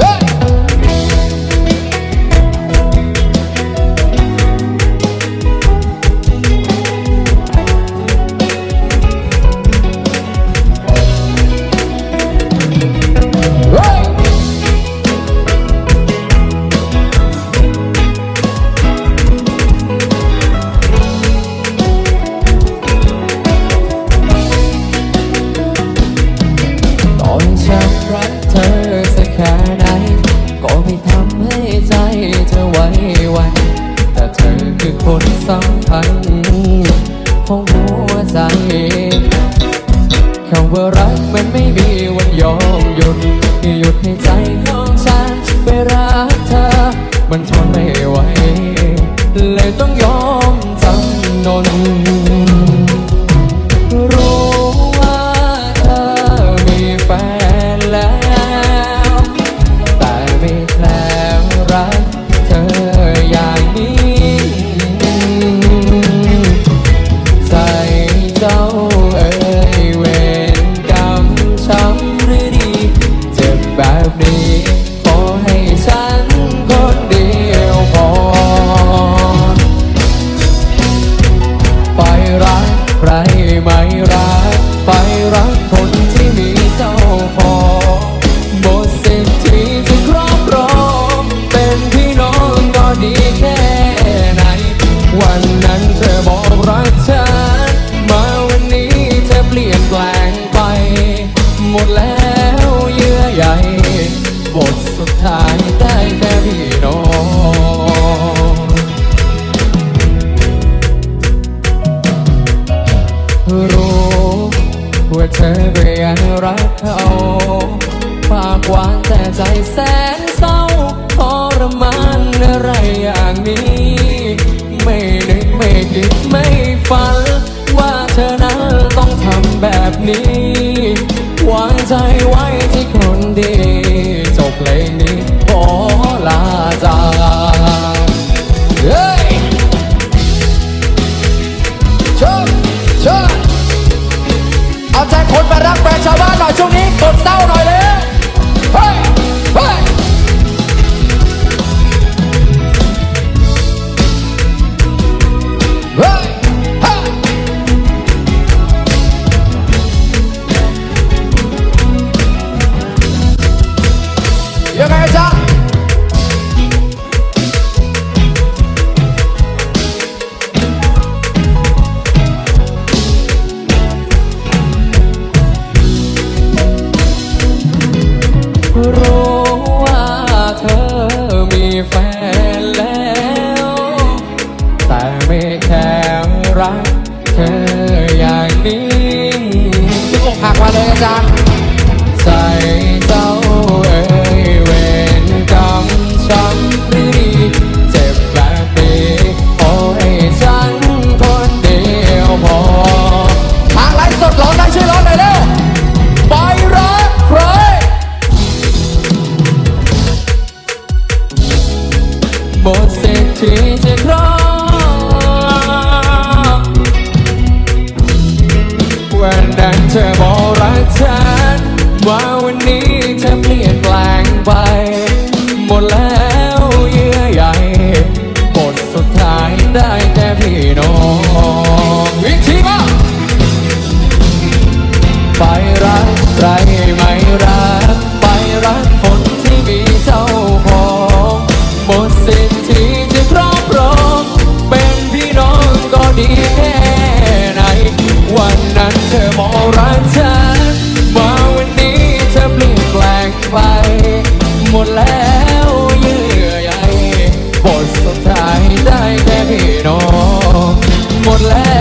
ต คำว่ารักมันไม่มีวันยอมหยุดหยุดให้ใจของฉันไปรักเธอมันทน ใยบทสุดท้ายได้แต่พี่น้องรู้ว่าเธอก็ยังรักเขาปากหวานแต่ใจแสนเศร้าทรมานอะไรอย่างนี้ ไม่นึกไม่คิดไม่ฝัน ว่าเธอนั้นต้องทำแบบนี้ วางใจไว้ ดีจบเพลงนี้ขอลาจาก รู้ว่าเธอมีแฟนแล้ว แต่ไม่แค่รักเธออย่างนี้ที่อกหักมาเลยอาจารย์ใจเจ้าเอ่ เธอบอกรักฉันว่าวันนี้เธอเปลี่ยนแปลงไป หมดแล้วเยื่อใยบทสุดท้ายได้แต่พี่น้องวิธีมาไปรักใครไม่รัก ไปรักคนที่มีเจ้าของหมดสิทธิ วันนั้นเธอบอกรักฉันมาวันนี้เธอเปลี่ยนแปลงไป หมดแล้วเยื่อใยบทสุดท้ายได้แค่พี่น้องหมดแล้ว